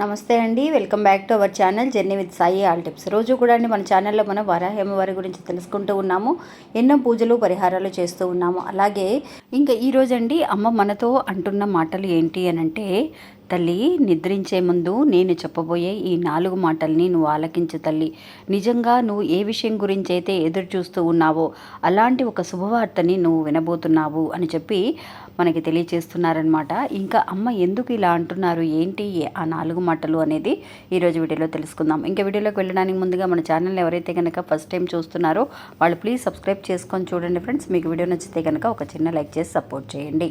నమస్తే అండి welcome back to our channel journey with Sai all tips. రోజు కూడా అండి మన ఛానల్లో మనం వరాహేమ వారి గురించి తెలుసుకుంటూ ఉన్నాము ఎన్నో పూజలు పరిహారాలు చేస్తూ ఉన్నాము. అలాగే ఇంకా ఈరోజు అండి అమ్మ మనతో అంటున్న మాటలు ఏంటి అని అంటే తల్లి నిద్రించే ముందు నేను చెప్పబోయే ఈ నాలుగు మాటల్ని నువ్వు ఆలకించు తల్లి. నిజంగా నువ్వు ఏ విషయం గురించి అయితే ఎదురు చూస్తూ ఉన్నావో అలాంటి ఒక శుభవార్తని నువ్వు వినబోతున్నావు అని చెప్పి మనకి తెలియచేస్తున్నారనమాట ఇంకా అమ్మ ఎందుకు ఇలా అంటున్నారు? ఏంటి ఆ నాలుగు మాటలు అనేది ఈరోజు వీడియోలో తెలుసుకుందాం. ఇంకా వీడియోలోకి వెళ్ళడానికి ముందుగా మన ఛానల్ ఎవరైతే కనుక ఫస్ట్ టైం చూస్తున్నారో వాళ్ళు ప్లీజ్ సబ్స్క్రైబ్ చేసుకొని చూడండి ఫ్రెండ్స్. మీకు వీడియో నచ్చితే కనుక ఒక చిన్న లైక్ చేసి సపోర్ట్ చేయండి.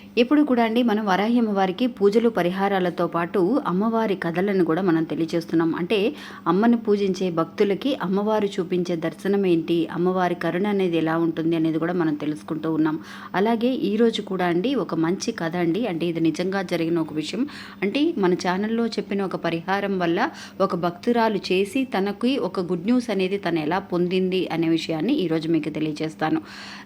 ఎప్పుడు కూడా అండి మనం వరాహి అమ్మవారికి పూజలు పరిహారాలతో పాటు అమ్మవారి కథలను కూడా మనం తెలియజేస్తున్నాం. అంటే అమ్మని పూజించే భక్తులకి అమ్మవారు చూపించే దర్శనం ఏంటి అమ్మవారి కరుణ అనేది ఎలా ఉంటుంది అనేది కూడా మనం తెలుసుకుంటూ ఉన్నాం. అలాగే ఈరోజు కూడా అండి ఒక మంచి కథ అండి. అంటే ఇది నిజంగా జరిగిన ఒక విషయం. అంటే మన ఛానల్లో చెప్పిన ఒక పరిహారం వల్ల ఒక భక్తురాలు చేసి తనకి ఒక గుడ్ న్యూస్ అనేది తను ఎలా పొందింది అనే విషయాన్ని ఈరోజు మీకు తెలియజేస్తాను.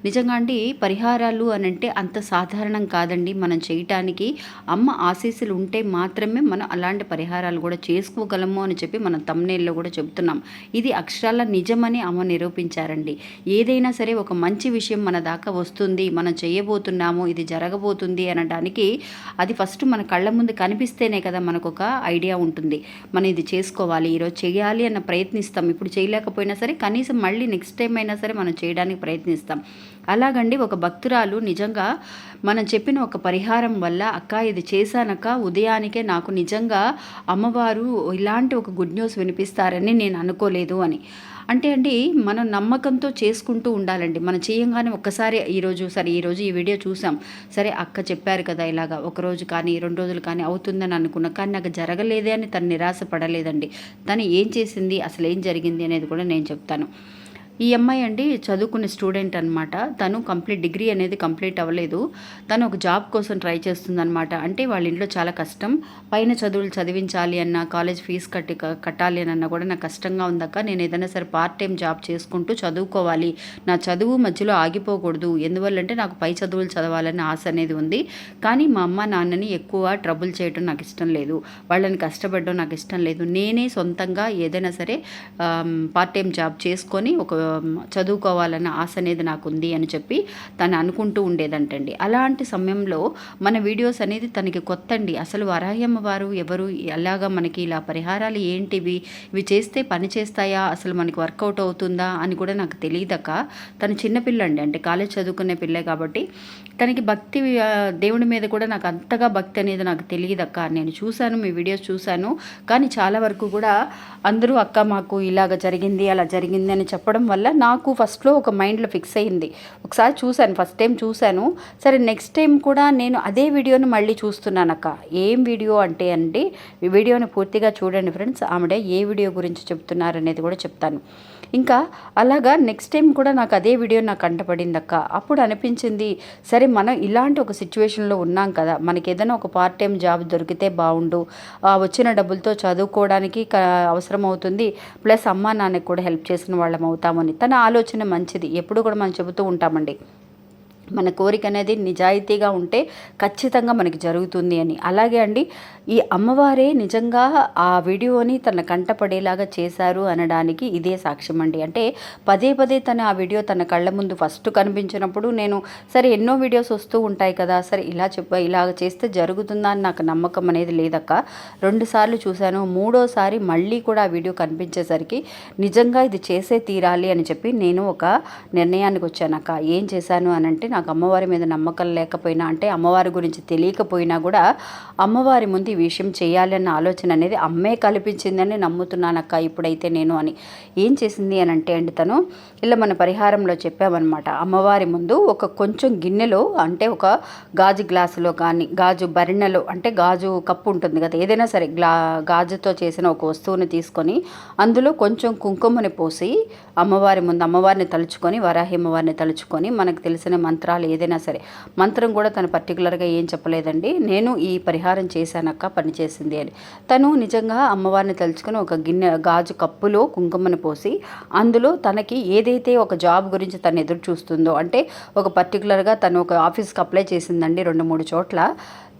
నిజంగా అండి పరిహారాలు అని అంటే అంత సాధారణం కాదండి. కాదండి. మనం చేయటానికి అమ్మ ఆశీస్సులు ఉంటే మాత్రమే మనం అలాంటి పరిహారాలు కూడా చేసుకోగలము అని చెప్పి మనం తమ్నేల్లో కూడా చెబుతున్నాం. ఇది అక్షరాల నిజమని అమ్మ నిరూపించారండి. ఏదైనా సరే ఒక మంచి విషయం మన దాకా వస్తుంది. మనం చేయబోతున్నాము ఇది జరగబోతుంది అనడానికి అది ఫస్ట్ మన కళ్ళ ముందు కనిపిస్తేనే కదా మనకు ఒక ఐడియా ఉంటుంది. మనం ఇది చేసుకోవాలి ఈరోజు చేయాలి అన్న ప్రయత్నిస్తాం. ఇప్పుడు చేయలేకపోయినా సరే కనీసం మళ్ళీ నెక్స్ట్ టైం అయినా సరే మనం చేయడానికి ప్రయత్నిస్తాం. అలాగండి ఒక భక్తురాలు నిజంగా మనం చెప్పిన ఒక పరిహారం వల్ల అక్క ఇది చేశానక్క ఉదయానికే నాకు నిజంగా అమ్మవారు ఇలాంటి ఒక గుడ్ న్యూస్ వినిపిస్తారని నేను అనుకోలేదు అని. అంటే అండి మనం నమ్మకంతో చేసుకుంటూ ఉండాలండి. మనం చేయంగానే ఒక్కసారి ఈరోజు సరే ఈరోజు ఈ వీడియో చూసాం. సరే అక్క చెప్పారు కదా ఇలాగా ఒక రోజు కానీ రెండు రోజులు కానీ అవుతుందని అనుకున్నా కానీ నాకు జరగలేదే అని తను నిరాశ పడలేదండి. తను ఏం చేసింది అసలు ఏం జరిగింది అనేది కూడా నేను చెప్తాను. ఈ అమ్మాయి అండి చదువుకునే స్టూడెంట్ అనమాట తను కంప్లీట్ డిగ్రీ అనేది కంప్లీట్ అవ్వలేదు. తను ఒక జాబ్ కోసం ట్రై చేస్తుందనమాట అంటే వాళ్ళ ఇంట్లో చాలా కష్టం. పైన చదువులు చదివించాలి అన్న కాలేజ్ ఫీజు కట్టి కట్టాలి అని అన్న కూడా నాకు కష్టంగా ఉందక్క. నేను ఏదైనా సరే పార్ట్ టైం జాబ్ చేసుకుంటూ చదువుకోవాలి. నా చదువు మధ్యలో ఆగిపోకూడదు. ఎందువల్లంటే నాకు పై చదువులు చదవాలని ఆశ అనేది ఉంది. కానీ మా అమ్మ నాన్నని ఎక్కువ ట్రబుల్ చేయడం నాకు ఇష్టం లేదు. వాళ్ళని కష్టపడడం నాకు ఇష్టం లేదు. నేనే సొంతంగా ఏదైనా సరే పార్ట్ టైం జాబ్ చేసుకొని ఒక చదువుకోవాలన్న ఆశ అనేది నాకు ఉంది అని చెప్పి తను అనుకుంటూ ఉండేదంటండి. అలాంటి సమయంలో మన వీడియోస్ అనేది తనకి కొత్త అండి అసలు వరాహ్యమ్మ వారు ఎవరు? ఎలాగా మనకి ఇలా పరిహారాలు ఏంటివి? ఇవి చేస్తే పని చేస్తాయా? అసలు మనకి వర్కౌట్ అవుతుందా? అని కూడా నాకు తెలియదక్క. తను చిన్నపిల్ల అండి అంటే కాలేజ్ చదువుకునే పిల్లే కాబట్టి తనకి భక్తి దేవుడి మీద కూడా నాకు అంతగా భక్తి అనేది నాకు తెలియదక్క. నేను చూశాను మీ వీడియోస్ చూశాను. కానీ చాలా వరకు కూడా అందరూ అక్క మాకు ఇలాగ జరిగింది అలా జరిగింది అని చెప్పడం వల్ల నాకు ఫస్ట్లో ఒక మైండ్లో ఫిక్స్ అయ్యింది. ఒకసారి చూశాను ఫస్ట్ టైం చూశాను. సరే నెక్స్ట్ టైం కూడా నేను అదే వీడియోని మళ్ళీ చూస్తున్నాను అక్క. ఏం వీడియో అంటే అండి వీడియోని పూర్తిగా చూడండి ఫ్రెండ్స్ ఆమెడ ఏ వీడియో గురించి చెప్తున్నారు అనేది కూడా చెప్తాను. ఇంకా అలాగా నెక్స్ట్ టైం కూడా నాకు అదే వీడియో నాకు కంటపడింది అక్క అప్పుడు అనిపించింది సరే మనం ఇలాంటి ఒక సిచ్యువేషన్లో ఉన్నాం కదా మనకి ఏదైనా ఒక పార్ట్ టైం జాబ్ దొరికితే బాగుండు వచ్చిన డబ్బులతో చదువుకోవడానికి అవసరం అవుతుంది. ప్లస్ అమ్మా నాన్నకి కూడా హెల్ప్ చేసిన వాళ్ళం అవుతామని. తన ఆలోచన మంచిది. ఎప్పుడు కూడా మనం చెబుతూ ఉంటామండి. మన కోరిక అనేది నిజాయితీగా ఉంటే ఖచ్చితంగా మనకి జరుగుతుంది అని. అలాగే అండి ఈ అమ్మవారే నిజంగా ఆ వీడియోని తన కంటపడేలాగా చేశారు అనడానికి ఇదే సాక్ష్యం అండి. అంటే పదే పదే తన ఆ వీడియో తన కళ్ళ ముందు ఫస్ట్ కనిపించినప్పుడు నేను సరే ఎన్నో వీడియోస్ వస్తూ ఉంటాయి కదా సరే ఇలా చెప్ప ఇలా చేస్తే జరుగుతుందా అని నాకు నమ్మకం అనేది లేదక్క. రెండుసార్లు చూశాను మూడోసారి మళ్ళీ కూడా ఆ వీడియో కనిపించేసరికి నిజంగా ఇది చేసే తీరాలి అని చెప్పి నేను ఒక నిర్ణయానికి వచ్చానక్క. ఏం చేశాను అని అంటే నాకు అమ్మవారి మీద నమ్మకం లేకపోయినా అంటే అమ్మవారి గురించి తెలియకపోయినా కూడా అమ్మవారి ముందు ఈ విషయం చేయాలన్న ఆలోచన అనేది అమ్మే కల్పించిందని నమ్ముతున్నానక్క ఇప్పుడైతే నేను అని. ఏం చేసింది అని అంటే అండి తను ఇలా మన పరిహారంలో చెప్పామన్నమాట. అమ్మవారి ముందు ఒక కొంచెం గిన్నెలో అంటే ఒక గాజు గ్లాసులో కానీ గాజు బరిణెలో అంటే గాజు కప్పు ఉంటుంది కదా ఏదైనా సరే గ్లా గాజుతో చేసిన ఒక వస్తువుని తీసుకొని అందులో కొంచెం కుంకుమని పోసి అమ్మవారి ముందు అమ్మవారిని తలుచుకొని వరాహి అమ్మవారిని తలుచుకొని మనకు తెలిసిన మంత్రాలు ఏదైనా సరే. మంత్రం కూడా తను పర్టికులర్గా ఏం చెప్పలేదండి. నేను ఈ పరిహారం చేశానక్క పనిచేసింది అని. తను నిజంగా అమ్మవారిని తలుచుకుని ఒక గిన్నె గాజు కప్పులో కుంకుమని పోసి అందులో తనకి ఏదైతే ఒక జాబ్ గురించి తను ఎదురు చూస్తుందో అంటే ఒక పర్టికులర్గా తను ఒక ఆఫీస్కి అప్లై చేసిందండి రెండు మూడు చోట్ల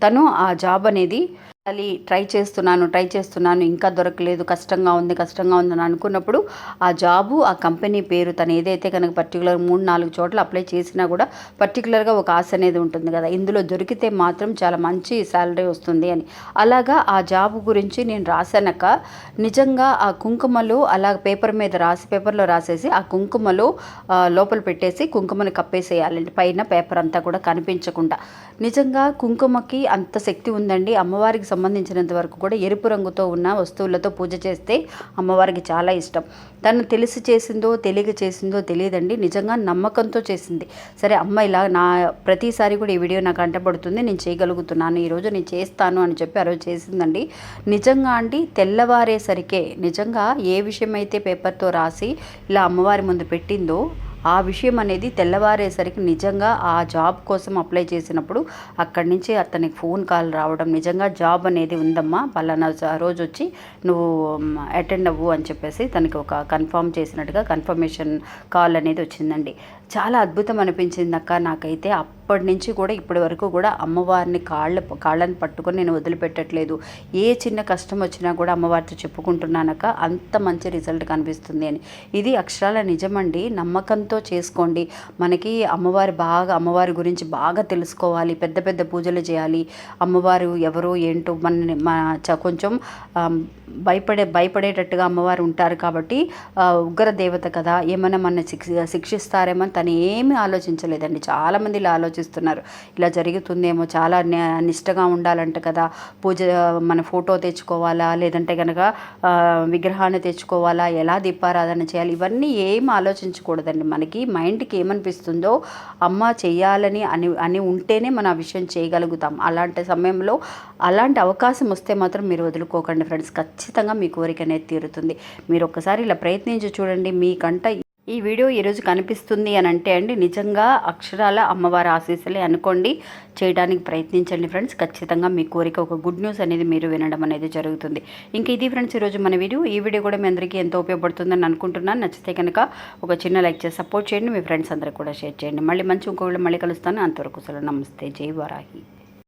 తను ఆ జాబ్ అనేది అది ట్రై చేస్తున్నాను ట్రై చేస్తున్నాను ఇంకా దొరకలేదు కష్టంగా ఉంది కష్టంగా ఉందని అనుకున్నప్పుడు ఆ జాబు ఆ కంపెనీ పేరు తను ఏదైతే కనుక పర్టికులర్ మూడు నాలుగు చోట్ల అప్లై చేసినా కూడా పర్టికులర్గా ఒక ఆశ అనేది ఉంటుంది కదా. ఇందులో దొరికితే మాత్రం చాలా మంచి శాలరీ వస్తుంది అని. అలాగా ఆ జాబ్ గురించి నేను రాశానక నిజంగా ఆ కుంకుమలో అలా పేపర్ మీద రాసి పేపర్లో రాసేసి ఆ కుంకుమలో లోపల పెట్టేసి కుంకుమని కప్పేసేయాలండి పైన పేపర్ అంతా కూడా కనిపించకుండా. నిజంగా కుంకుమకి అంత శక్తి ఉందండి. అమ్మవారికి సంబంధించినంత వరకు కూడా ఎరుపు రంగుతో ఉన్న వస్తువులతో పూజ చేస్తే అమ్మవారికి చాలా ఇష్టం. తను తెలిసి చేసిందో తెలియక చేసిందో తెలియదండి. నిజంగా నమ్మకంతో చేసింది. సరే అమ్మ ఇలా నా ప్రతిసారి కూడా ఈ వీడియో నాకు అంటపడుతుంది నేను చేయగలుగుతున్నాను. ఈరోజు నేను చేస్తాను అని చెప్పి ఆ రోజు చేసిందండి. నిజంగా అండి తెల్లవారేసరికే నిజంగా ఏ విషయమైతే పేపర్తో రాసి ఇలా అమ్మవారి ముందు పెట్టిందో ఆ విషయం అనేది తెల్లవారేసరికి నిజంగా ఆ జాబ్ కోసం అప్లై చేసినప్పుడు అక్కడి నుంచి అతనికి ఫోన్ కాల్ రావడం నిజంగా జాబ్ అనేది ఉందమ్మా పలానా రోజు వచ్చి నువ్వు అటెండ్ అవ్వు అని చెప్పేసి తనకి ఒక కన్ఫర్మ్ చేసినట్టుగా కన్ఫర్మేషన్ కాల్ అనేది వచ్చిందండి. చాలా అద్భుతం అనిపించింది అక్క నాకైతే. అప్పటి నుంచి కూడా ఇప్పటి వరకు కూడా అమ్మవారిని కాళ్ళ కాళ్ళని పట్టుకొని నేను వదిలిపెట్టట్లేదు. ఏ చిన్న కష్టం వచ్చినా కూడా అమ్మవారితో చెప్పుకుంటున్నానక్క అంత మంచి రిజల్ట్ కనిపిస్తుంది అని. ఇది అక్షరాల నిజమండి. నమ్మకంతో చేసుకోండి. మనకి అమ్మవారి బాగా అమ్మవారి గురించి బాగా తెలుసుకోవాలి. పెద్ద పెద్ద పూజలు చేయాలి. అమ్మవారు ఎవరో ఏంటో మన చ- కొంచెం భయపడే భయపడేటట్టుగా అమ్మవారు ఉంటారు కాబట్టి ఉగ్ర దేవత కదా. ఏమైనా మన శిక్ష శిక్షిస్తారేమో తను ఏమీ ఆలోచించలేదండి. చాలామంది ఇలా ఆలోచిస్తున్నారు. ఇలా జరుగుతుందేమో చాలా నిష్టగా ఉండాలంట కదా. పూజ మన ఫోటో తెచ్చుకోవాలా? లేదంటే కనుక విగ్రహాన్ని తెచ్చుకోవాలా? ఎలా దీపారాధన చేయాలి? ఇవన్నీ ఏం ఆలోచించకూడదండి. మనకి మైండ్కి ఏమనిపిస్తుందో అమ్మ చేయాలని అని అని ఉంటేనే మనం ఆ విషయం చేయగలుగుతాం. అలాంటి సమయంలో అలాంటి అవకాశం వస్తే మాత్రం మీరు వదులుకోకండి ఫ్రెండ్స్. ఖచ్చితంగా మీ కోరిక అనేది తీరుతుంది. మీరు ఒక్కసారి ఇలా ప్రయత్నించి చూడండి. మీకంట ఈ వీడియో ఈరోజు కనిపిస్తుంది అని అంటే అండి నిజంగా అక్షరాల అమ్మవారి ఆశీస్సులే అనుకోండి. చేయడానికి ప్రయత్నించండి ఫ్రెండ్స్ ఖచ్చితంగా మీ కోరిక ఒక గుడ్ న్యూస్ అనేది మీరు వినడం అనేది జరుగుతుంది. ఇంక ఇది ఫ్రెండ్స్ ఈరోజు మన వీడియో. ఈ వీడియో కూడా మీ అందరికీ ఎంతో ఉపయోగపడుతుందని అనుకుంటున్నాను. నచ్చితే కనుక ఒక చిన్న లైక్ చేసి సపోర్ట్ చేయండి. మీ ఫ్రెండ్స్ అందరికీ కూడా షేర్ చేయండి. మళ్ళీ మంచి ఇంకోళ్ళు మళ్ళీ కలుస్తాను. అంతవరకు సెలవు. నమస్తే. జై వరాహి.